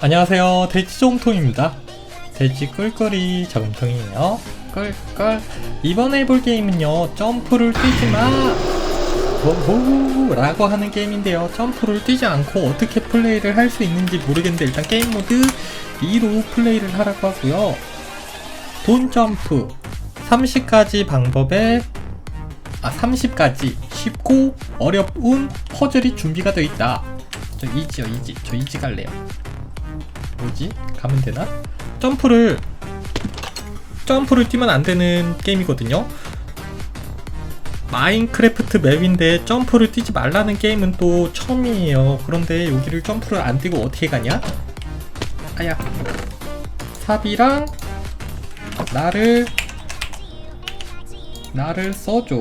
안녕하세요. 돼지정통입니다. 돼지 꿀꿀이 저금통이에요. 꿀꿀. 이번에 해볼 게임은요 점프를 뛰지마! 호호 라고 하는 게임인데요. 점프를 뛰지 않고 어떻게 플레이를 할 수 있는지 모르겠는데 일단 게임 모드 2로 플레이를 하라고 하고요. 돈 점프. 30가지 방법에 아 30가지 쉽고 어려운 퍼즐이 준비가 되어 있다. 저 이지요 이지. 저 이지 갈래요 뭐지? 가면 되나? 점프를 점프를 뛰면 안 되는 게임이거든요. 마인크래프트 맵인데 점프를 뛰지 말라는 게임은 또 처음이에요. 그런데 여기를 점프를 안 뛰고 어떻게 가냐? 아야. 삽이랑 나를 나를 써줘.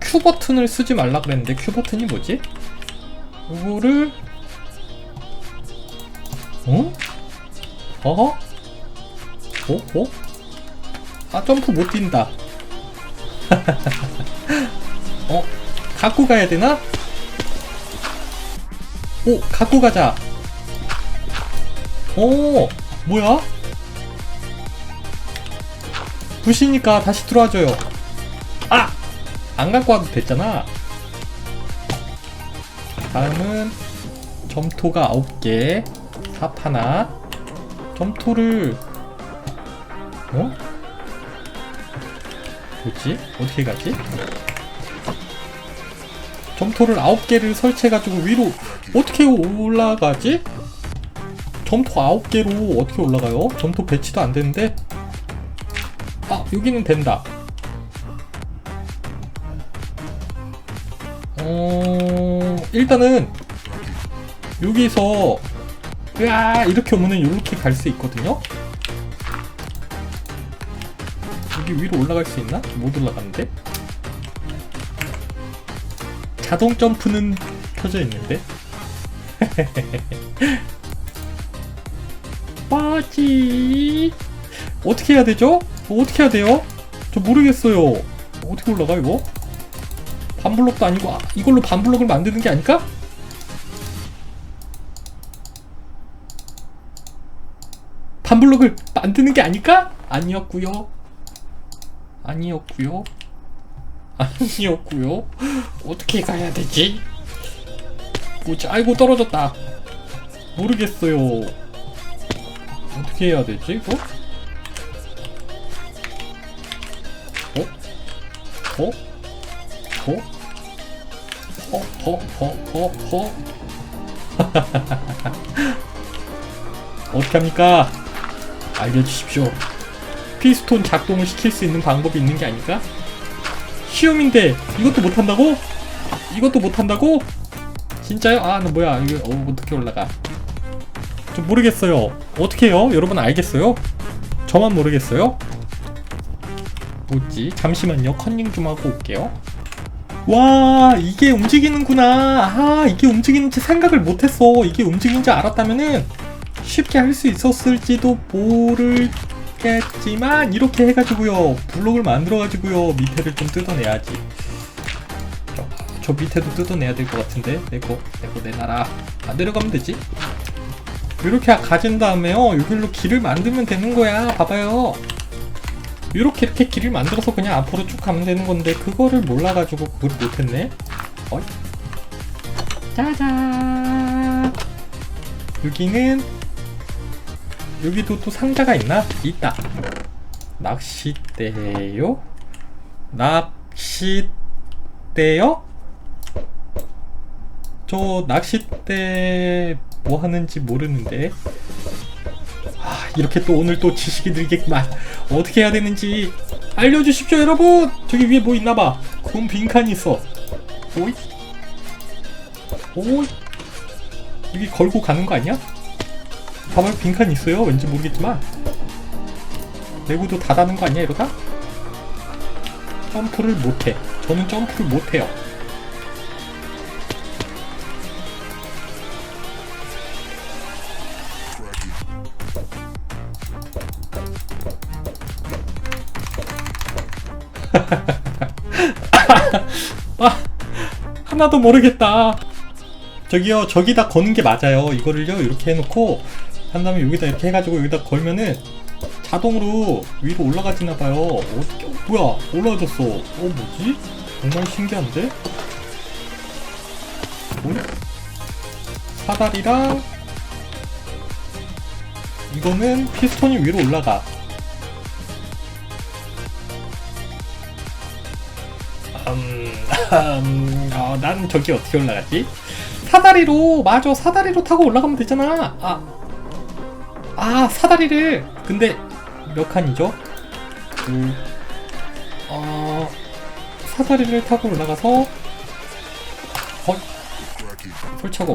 Q 버튼을 쓰지 말라 그랬는데 Q 버튼이 뭐지? 이거를 어? 어허? 어? 어? 아 점프 못 뛴다 어? 갖고 가야 되나? 오 갖고 가자 오 뭐야? 부시니까 다시 들어와줘요 아! 안 갖고 와도 됐잖아 다음은 점토가 9개 삽 하나 점토를 어? 뭐지? 어떻게 가지? 점토를 9개를 설치해가지고 위로 어떻게 올라가지? 점토 9개로 어떻게 올라가요? 점토 배치도 안 되는데? 아, 여기는 된다. 어, 일단은 여기서 으아 이렇게 오면은 이렇게 갈 수 있거든요. 여기 위로 올라갈 수 있나? 못 올라가는데? 자동 점프는 켜져 있는데? 빠지 어떻게 해야 되죠? 어, 어떻게 해야 돼요? 저 모르겠어요. 어떻게 올라가 이거? 반블록도 아니고 아, 이걸로 반블록을 만드는 게 아닐까? 반블록을 만드는 게 아닐까? 아니었고요. 아니었고요. 아니었고요. 어떻게 가야 되지? 뭐지? 아이고 떨어졌다. 모르겠어요. 어떻게 해야 되지? 이거? 어? 어? 어? 어? 어? 어? 어? 어? 어떻게 합니까? 알려주십시오. 피스톤 작동을 시킬 수 있는 방법이 있는 게 아닐까? 시험인데 이것도 못한다고? 이것도 못한다고? 진짜요? 아, 나 뭐야? 이거 어, 어떻게 올라가? 좀 모르겠어요. 어떻게 해요? 여러분 알겠어요? 저만 모르겠어요? 뭐지? 잠시만요. 컨닝 좀 하고 올게요. 와, 이게 움직이는구나. 아, 이게 움직이는지 생각을 못했어. 이게 움직이는지 알았다면은 쉽게 할 수 있었을지도 모르겠지만 이렇게 해가지고요. 블록을 만들어가지고요. 밑에를 좀 뜯어내야지. 저, 저 밑에도 뜯어내야 될 것 같은데. 내거 내거 내놔라. 안 내려가면 되지? 이렇게 가진 다음에요. 여기로 길을 만들면 되는 거야. 봐봐요. 이렇게 이렇게 길을 만들어서 그냥 앞으로 쭉 가면 되는 건데 그거를 몰라가지고 그걸 못했네. 어이. 짜잔. 여기는 여기도 또 상자가 있나? 있다. 낚싯대요? 낚싯대요? 저 낚싯대 뭐 하는지 모르는데. 아, 이렇게 또 오늘 또 지식이 늘겠구만. 어떻게 해야 되는지 알려주십시오, 여러분! 저기 위에 뭐 있나봐. 금 빈칸이 있어. 오이? 오이? 여기 걸고 가는 거 아니야? 봐봐요 빈칸 있어요. 왠지 모르겠지만. 내구도 다 다는 거 아니야 이러다? 점프를 못해. 저는 점프를 못해요. 아, 하나도 모르겠다. 저기요 저기다 거는 게 맞아요. 이거를요 이렇게 해놓고 한 다음에 여기다 이렇게 해가지고 여기다 걸면은 자동으로 위로 올라가지나 봐요. 어떻게 뭐야 올라가졌어. 어 뭐지? 정말 신기한데? 어? 사다리랑 이거는 피스톤이 위로 올라가. 음, 음, 어, 난 저기 어떻게 올라가지? 사다리로 맞아 사다리로 타고 올라가면 되잖아. 아, 아 사다리를. 근데 몇 칸이죠? 그, 어, 사다리를 타고 올라가서 어, 설치하고.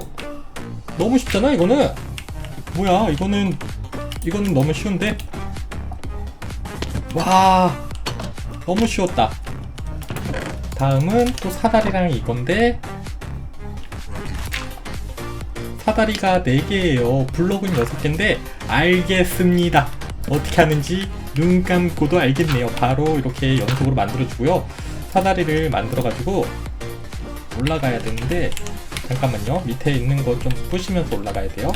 너무 쉽잖아 이거는. 뭐야 이거는 이거는 너무 쉬운데? 와 너무 쉬웠다. 다음은 또 사다리랑 이건데. 사다리가 4개예요. 블록은 6개인데 알겠습니다. 어떻게 하는지 눈 감고도 알겠네요. 바로 이렇게 연속으로 만들어주고요. 사다리를 만들어가지고 올라가야 되는데 잠깐만요. 밑에 있는 거 좀 부시면서 올라가야 돼요.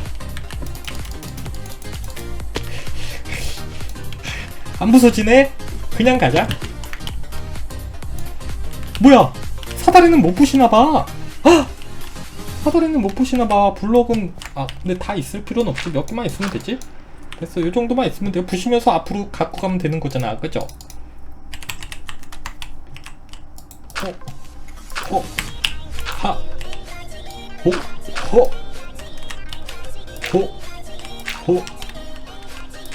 안 부서지네? 그냥 가자. 뭐야? 사다리는 못 부시나봐. 아! 사다리는 못 부시나봐 블럭은 아 근데 다 있을 필요는 없지 몇 개만 있으면 되지 됐어 요 정도만 있으면 돼요 부시면서 앞으로 갖고 가면 되는 거잖아 그죠 어? 어? 하 호? 호? 호? 호?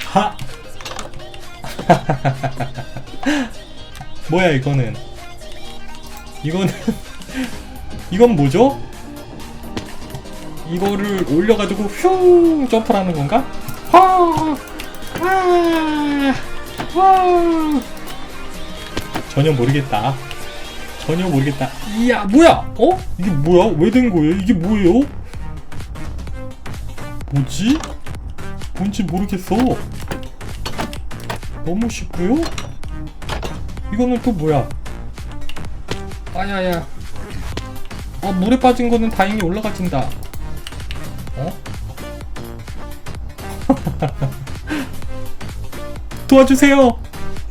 하? 뭐야 이거는 이거는 이건 뭐죠? 이거를 올려가지고 슝 점프를 하는 건가? 와! 와! 와! 전혀 모르겠다. 전혀 모르겠다. 이야, 뭐야? 어? 이게 뭐야? 왜 된 거예요? 이게 뭐예요? 뭐지? 뭔지 모르겠어. 너무 쉽고요? 이거는 또 뭐야? 아야야. 아, 물에 빠진 거는 다행히 올라가진다. 도와주세요.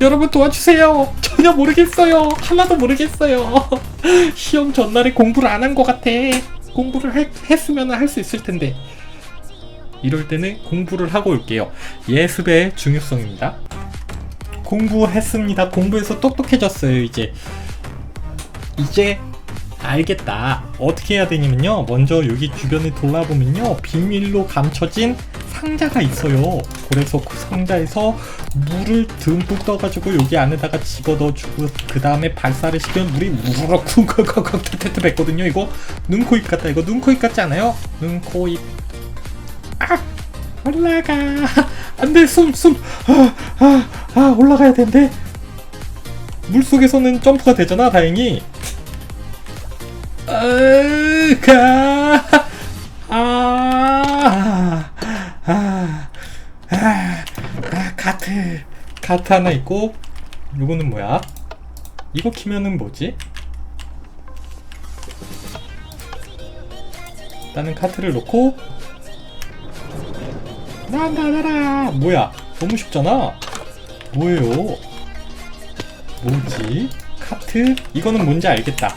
여러분 도와주세요. 전혀 모르겠어요. 하나도 모르겠어요. 시험 전날에 공부를 안 한 것 같아. 공부를 할- 했으면 할 수 있을 텐데. 이럴 때는 공부를 하고 올게요. 예습의 중요성입니다. 공부했습니다. 공부해서 똑똑해졌어요, 이제. 이제 알겠다. 어떻게 해야 되냐면요. 먼저 여기 주변을 돌아보면요. 비밀로 감춰진 상자가 있어요. 그래서 그 상자에서 물을 듬뿍 떠가지고 여기 안에다가 집어 넣어주고 그 다음에 발사를 시키면 물이 우르르 쿵쿵쿵쿵 테테테 뱉거든요. 이거 눈, 코, 입 같다. 이거 눈, 코, 입 같지 않아요? 눈, 코, 입. 아! 올라가. 안 돼, 숨, 숨. 아, 아, 아, 올라가야 되는데. 물 속에서는 점프가 되잖아, 다행히. 으, 가. 아, 아, 아, 카트. 카트 하나 있고, 요거는 뭐야? 이거 키면은 뭐지? 일단은 카트를 놓고, 나나나라! 뭐야? 너무 쉽잖아? 뭐예요? 뭐지? 카트? 이거는 뭔지 알겠다.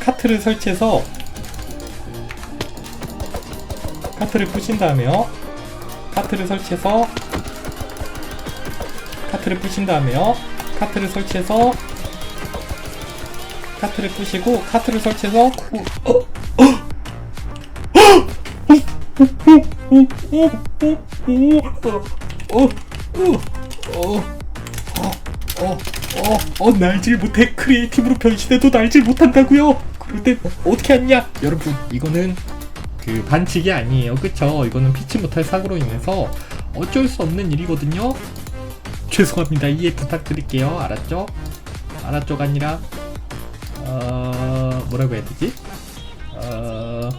카트를 설치해서 카트를 부신 다음에요. 카트를 설치해서 카트를 부신 다음에요. 카트를 설치해서 카트를 부시고 카트를 설치해서? 어, 날질 못해. 크리에이티브로 변신해도 날질 못한다고요. 그럴 때 어떻게 하냐? 여러분, 이거는 그 반칙이 아니에요. 그쵸? 이거는 피치 못할 사고로 인해서 어쩔 수 없는 일이거든요. 죄송합니다. 이해 부탁드릴게요. 알았죠? 알았죠가 아니라 어 뭐라고 해야 되지? 어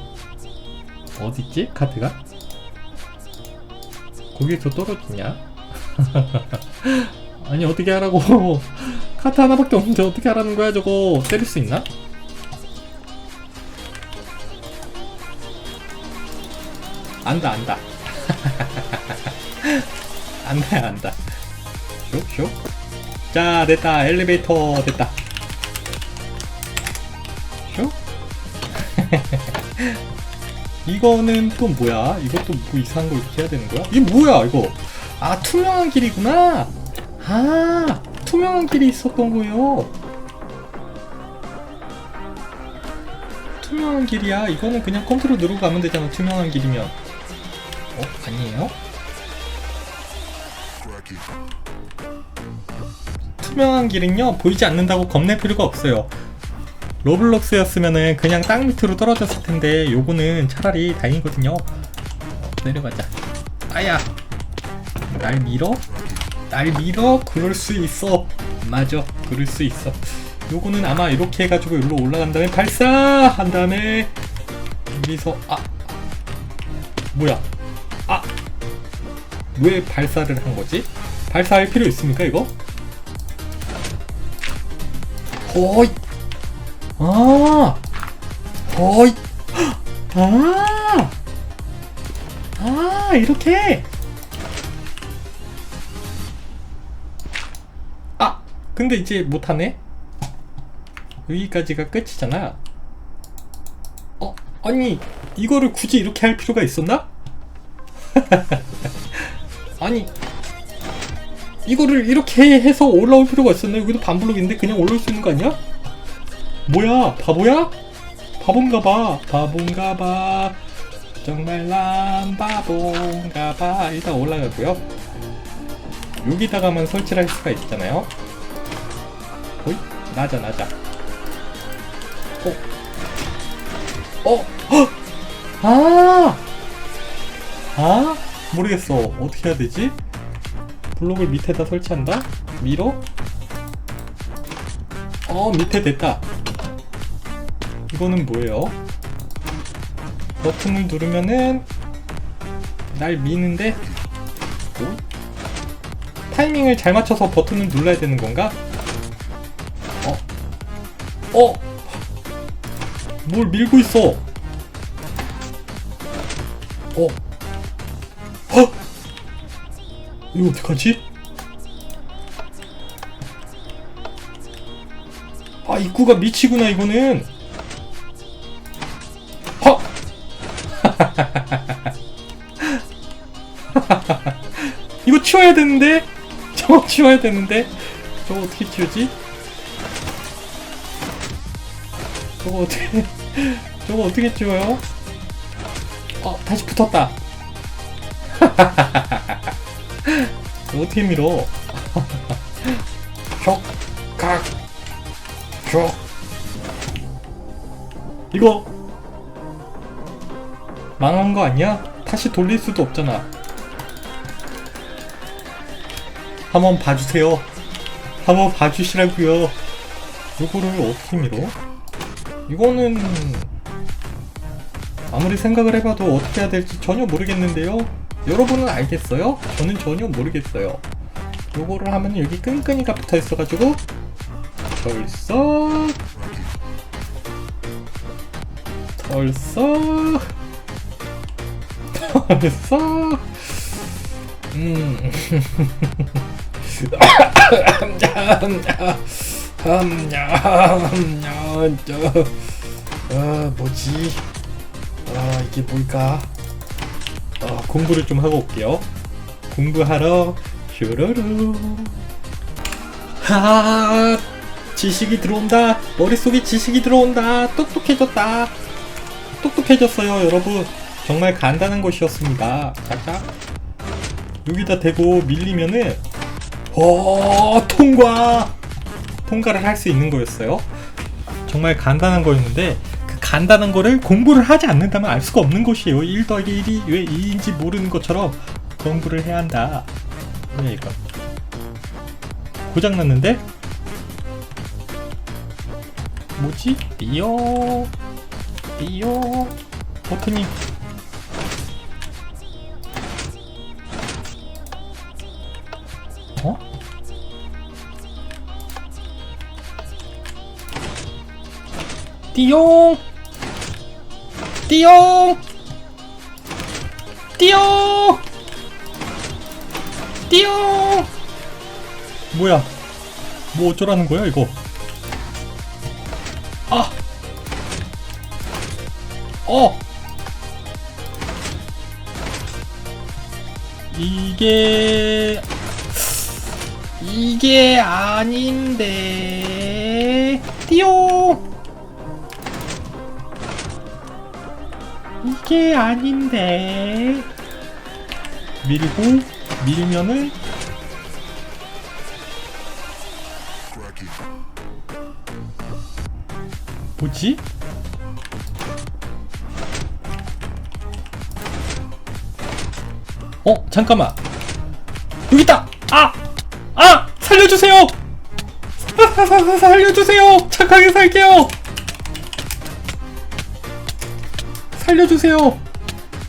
어딨지? 카드가? 거기에서 떨어지냐? 아니 어떻게 하라고 카트 하나밖에 없는데 어떻게 하라는 거야 저거 때릴 수 있나? 안다 안다. 안돼 안다. 슉슉 자 됐다. 엘리베이터 됐다. 슉 이거는 또 뭐야? 이것도 뭐 이상한 거 이렇게 해야 되는 거야? 이게 뭐야 이거? 아 투명한 길이구나. 아 투명한 길이 있었던 거예요. 투명한 길이야. 이거는 그냥 컨트롤 누르고 가면 되잖아. 투명한 길이면 어? 아니에요? 투명한 길은요 보이지 않는다고 겁낼 필요가 없어요. 로블록스였으면은 그냥 땅 밑으로 떨어졌을 텐데 요거는 차라리 다행이거든요. 어, 내려가자. 아야! 날 밀어? 날 밀어? 그럴 수 있어. 맞아 그럴 수 있어. 요거는 아마 이렇게 해가지고 여기로 올라간 다음에 발사 한 다음에 여기서 아! 뭐야? 아 왜 발사를 한 거지? 발사할 필요 있습니까 이거? 어이 아! 어이 아! 아, 이렇게! 아! 근데 이제 못하네? 여기까지가 끝이잖아. 어 아니 이거를 굳이 이렇게 할 필요가 있었나? 아니 이거를 이렇게 해서 올라올 필요가 있었나? 여기도 반블록인데 그냥 올라올 수 있는 거 아니야? 뭐야 바보야? 바본가 봐 바본가 봐 정말 난 바본가 봐 일단 올라가고요 여기다가만 설치를 할 수가 있잖아요 어이? 나자 나자 어? 어? 헉! 아! 아? 모르겠어 어떻게 해야 되지? 블록을 밑에다 설치한다? 밀어? 어 밑에 됐다 이거는 뭐예요? 버튼을 누르면은 날 미는데 어? 타이밍을 잘 맞춰서 버튼을 눌러야 되는 건가? 어? 어? 뭘 밀고 있어? 어? 이거 어떡하지? 아 입구가 미치구나 이거는 헉! 이거 치워야 되는데? 저거 치워야 되는데? 저거 어떻게 치우지? 저거 어떻게 저거 어떻게 치워요? 어 다시 붙었다 어떻게 밀어 혁각 혁 이거 망한 거 아니야? 다시 돌릴 수도 없잖아 한번 봐주세요 한번 봐주시라고요 요거를 어떻게 밀어? 이거는 아무리 생각을 해봐도 어떻게 해야 될지 전혀 모르겠는데요. 여러분은 알겠어요? 저는 전혀 모르겠어요. 요거를 하면 여기 끈끈이가 붙어 있어가지고 털썩 털썩 털썩 음 아 뭐지 아 이게 뭘까 아 공부를 좀 하고 올게요. 공부하러 슈루루 하 지식이 들어온다. 머릿속에 지식이 들어온다. 똑똑해졌다. 똑똑해졌어요 여러분. 정말 간단한 것이었습니다. 자자. 여기다 대고 밀리면은 어 통과. 통과를 할 수 있는 거였어요. 정말 간단한 거였는데 그 간단한 거를 공부를 하지 않는다면 알 수가 없는 것이에요 1 더하기 1이 왜 2인지 모르는 것처럼 공부를 해야 한다 뭐야 이거 고장났는데? 뭐지? 띠요 띠요 버튼이 어? 띠용 띠용 뛰어! 뛰어! 뭐야? 뭐 어쩌라는 거야 이거? 아! 어! 이게 이게 아닌데 띠용 이게 아닌데 밀고 밀면은 뭐지? 어 잠깐만 여기 있다 아! 아! 살려주세요! 살려주세요! 착하게 살게요! 살려주세요!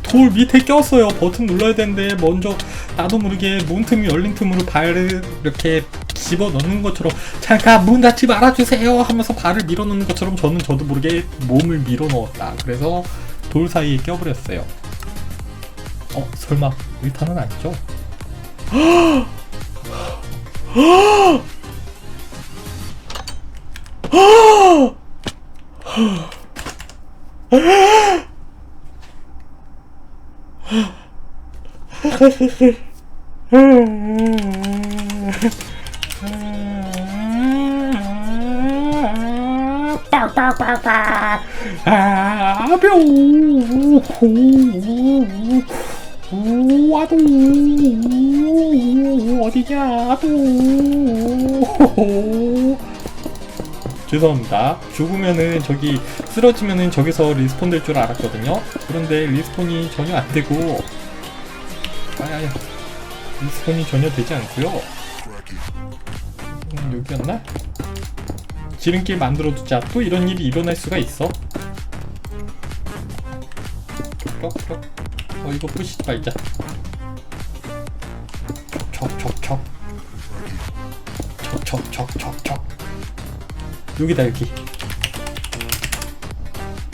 돌 밑에 꼈어요. 버튼 눌러야 되는데 먼저 나도 모르게 문틈이 열린 틈으로 발을 이렇게 집어 넣는 것처럼 잠깐 문 닫지 말아주세요 하면서 발을 밀어 넣는 것처럼 저는 저도 모르게 몸을 밀어 넣었다. 그래서 돌 사이에 껴버렸어요. 어 설마 의탄은 아니죠? 죄송합니다. 죽으면은 저기 쓰러지면은 저기서 리스폰 될 줄 알았거든요. 그런데 리스폰이 전혀 안 되고 아야야. 리스폰이 전혀 되지 않고요. 음, 여기였나? 지름길 만들어두자 또 이런 일이 일어날 수가 있어. 쩍쩍 어 이거 부시지 말자. 척척척. 척척척척척. 여기다 여기.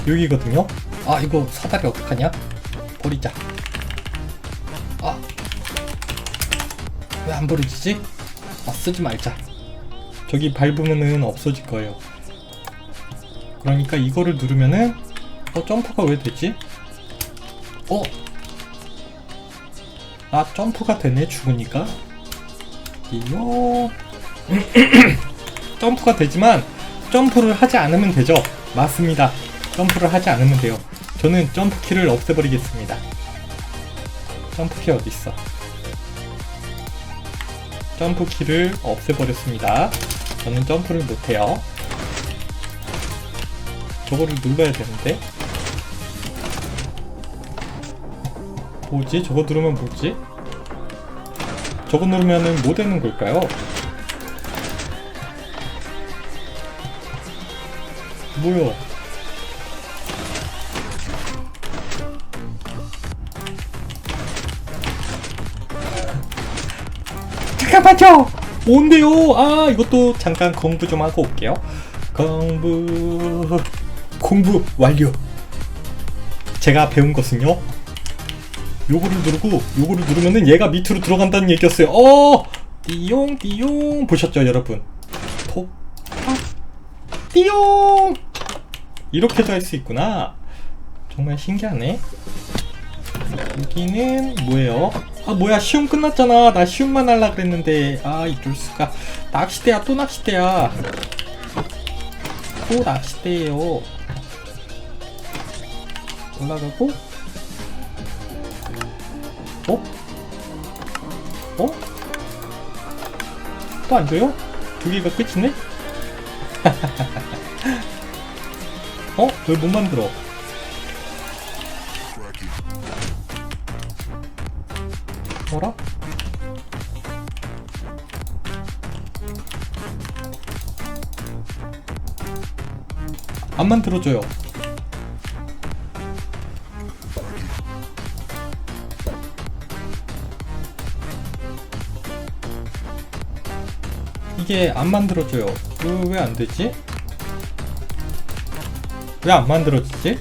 여기거든요? 아 이거 사다리 어떡하냐? 버리자 왜안 버려지지? 아 쓰지 말자. 저기 밟으면은 없어질 거예요. 그러니까 이거를 누르면은 어 점프가 왜 되지? 어? 아 점프가 되네 죽으니까. 이요 점프가 되지만 점프를 하지 않으면 되죠? 맞습니다. 점프를 하지 않으면 돼요. 저는 점프키를 없애버리겠습니다. 점프키 어딨어 점프 키를 없애버렸습니다 저는 점프를 못해요 저거를 눌러야 되는데 뭐지? 저거 누르면 뭐지? 저거 누르면은 뭐 되는 걸까요? 뭐야? 잠깐만요! 뭔데요? 아 이것도 잠깐 공부 좀 하고 올게요. 공부 공부 완료. 제가 배운 것은요. 요거를 누르고 요거를 누르면은 얘가 밑으로 들어간다는 얘기였어요. 어! 띠용 띠용 보셨죠 여러분? 톡 탁, 띠용 이렇게도 할 수 있구나. 정말 신기하네. 여기는 뭐예요? 아 뭐야 시험 끝났잖아. 나 시험만 할라 그랬는데 아 이럴 수가. 낚시대야 또 낚시대야. 또 낚시대예요. 올라가고 어? 어? 또안 돼요? 두 개가 끝이네? 어? 왜 못 만들어? 안 만들어줘요. 이게 안 만들어져요. 왜 안 되지? 왜 안 만들어지지?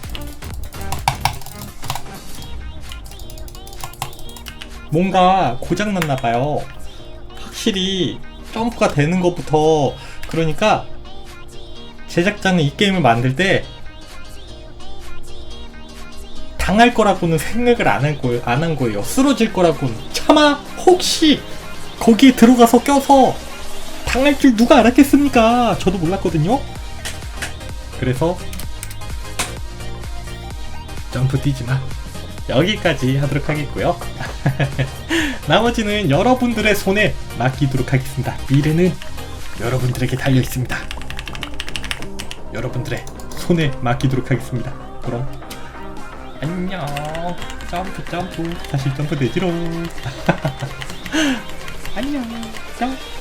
뭔가 고장났나봐요. 확실히 점프가 되는 것부터 그러니까 제작자는 이 게임을 만들 때 당할 거라고는 생각을 안한 거예요. 안 한 거예요. 쓰러질 거라고는. 차마 혹시 거기에 들어가서 껴서 당할 줄 누가 알았겠습니까? 저도 몰랐거든요. 그래서 점프 뛰지 마. 여기까지 하도록 하겠고요. 나머지는 여러분들의 손에 맡기도록 하겠습니다. 미래는 여러분들에게 달려 있습니다. 여러분들의 손에 맡기도록 하겠습니다. 그럼 안녕. 점프 점프 다시 점프 되지롱. 안녕. 점프.